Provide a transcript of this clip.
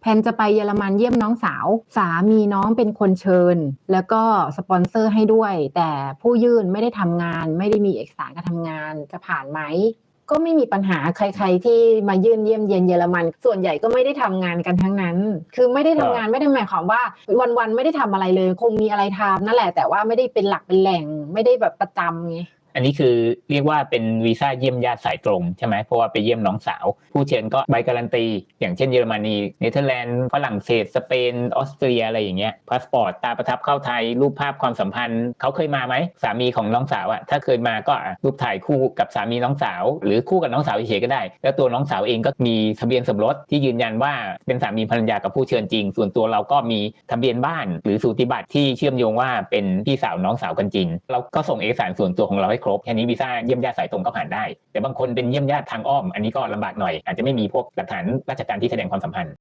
แพนจะไปเยอรมันเยี่ยมน้องสาว สามีน้องเป็นคนเชิญ แล้วก็สปอนเซอร์ให้ด้วย แต่ผู้ยื่นไม่ได้ทำงาน ไม่ได้มีเอกสารการทำงานจะผ่านไหมก็ไม่มีปัญหาใคร ๆ ที่มายื่นเยี่ยมเยียนเยอรมัน ส่วนใหญ่ก็ไม่ได้ทำงานกันทั้งนั้น คือไม่ได้ทำงานไม่ได้หมายความว่าวันๆไม่ได้ทำอะไรเลย คงมีอะไรทำนั่นแหละแต่ว่าไม่ได้เป็นหลักเป็นแหล่งไม่ได้แบบประจำไง อันนี้คือเรียกว่าเป็นวีซ่าเยี่ยมญาติสายตรงใช่ไหมเพราะว่าไปเยี่ยมน้องสาว ผู้เชิญก็ใบการันตี อย่างเช่นเยอรมนีเนเธอร์แลนด์ฝรั่งเศสสเปนออสเตรียอะไรอย่างเงี้ยพาสปอร์ตตาประทับเข้าไทย รูปภาพความสัมพันธ์เขาเคยมาไหมสามีของน้องสาวอะถ้าเคยมาก็รูปถ่ายคู่กับสามีน้องสาว หรือคู่กับน้องสาวเฉยก็ได้ แล้วตัวน้องสาวเองก็มีทะเบียนสมรสที่ยืนยันว่าเป็นสามีภรรยากับผู้เชิญจริง ส่วนตัวเราก็มีทะเบียนบ้าน หรือสูติบัตรที่เชื่อมโยงว่าเป็นพี่สาวน้องสาวกันจริง เราก็ส่งเอกสารส่วนตัวของเราให้ครบแค่นี้วีซ่าเยี่ยมญาติสายตรงก็ผ่านได้ แต่บางคนเป็นเยี่ยมญาติทางอ้อม อันนี้ก็ลำบากหน่อยอาจจะไม่มีพวกหลักฐานราชการที่แสดงความสัมพันธ์